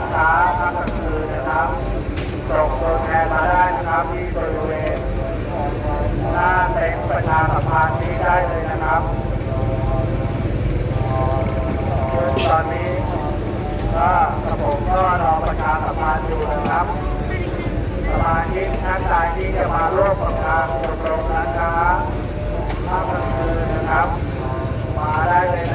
มรมร้านค้าทั้งกลางคืนนะครับส่งตัวแทนมาได้นะครับที่บริเวณหน้าเต็นท์ประชาสัมพันธ์นี้ได้เลยนะครับซึ่งตอนนี้ก็กระผมก็รอประชาสัมพันธ์อยู่นะครับสมาชิกท่านใดที่จะมาร่วมกับทางชมรมร้านค้าภาคกลางคืนนะครับ มาได้เลย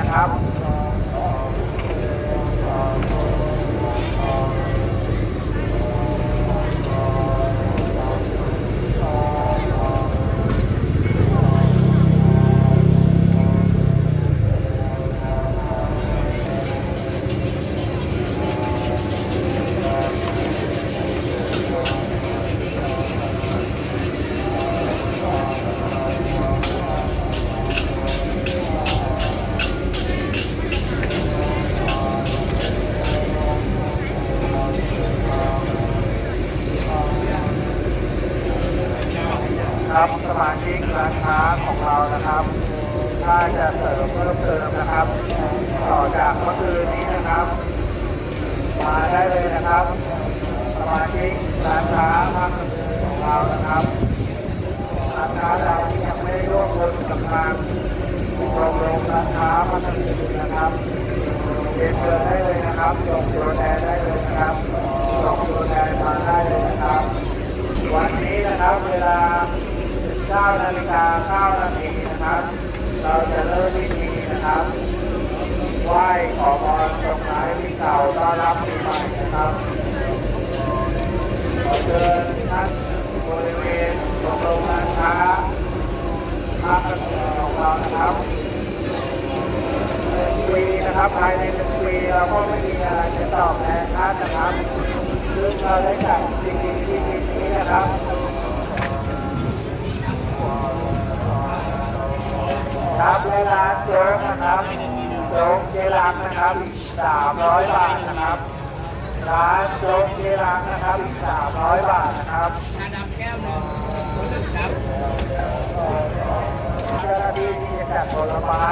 ชิกร้านค้าของเรานะครับ ถ้าจะเสริมเพิ่มเติมนะครับ ต่อจากเมื่อคืนนี้นะครับ มาได้เลยนะครับสมาชิกร้านค้าภาคของเรานะครับร้านค้าเราที่ยังไม่ได้ร่วมมือกับทางรงโรงร้านค้าภาคอื่นนะครับเรียนเชิญได้เลยนะครับส่งตัวแทนได้เลยนะครับส่งตัวแทนมาได้เลยนะครับ วันนี้นะครับเวลา 9นาฬิกา9นาทีนะครับ เราจะเริ่มพิธีนะครับไหว้ขอพรส่งท้ายปีเก่าต้อนรับปีใหม่นะครับขอเชิญท่านบริเวณชมรมร้านค้าภาคการเมืองของเรานะครับหนึ่งปีนะครับภายในหนึ่งปีเราก็ไม่มีอะไรจะตอบแทนท่านนะครับซึ่งเราได้ โจ๊กเจรังนะครับ300บาทนะครับ ร้านโจ๊กเจรังนะครับ300บาทนะครับชาดำแก้วหนึ่งครับเจ้าหน้าที่ที่จะจัดผลไม้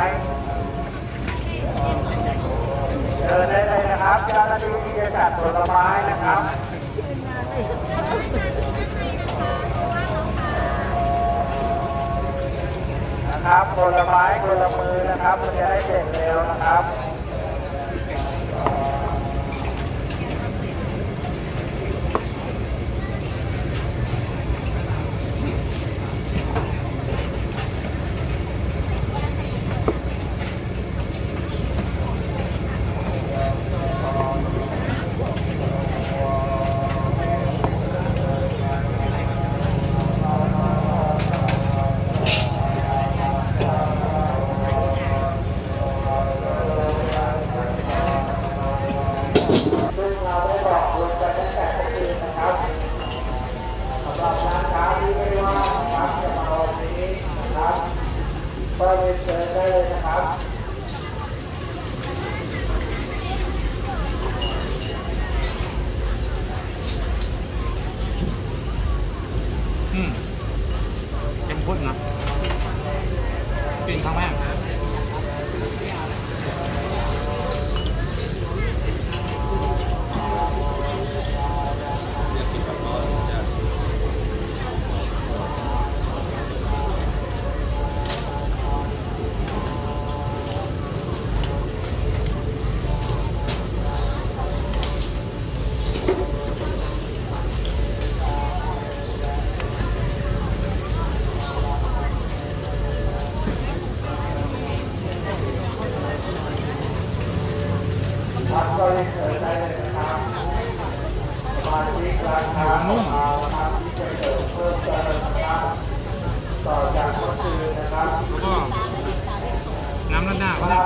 เดินได้เลยนะครับเจ้าหน้าที่ที่จะจัดผลไม้นะครับนะครับผลไม้คนละมือนะครับมันจะได้เสร็จเร็ว น้เม่จะเกิจเแล้วน้เขาเนี่ย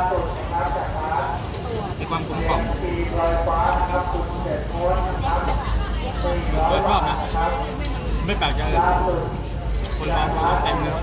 มีความกลมกล่อมาเจ็ไม่แปลกใจเลยคนมาเต็มเลย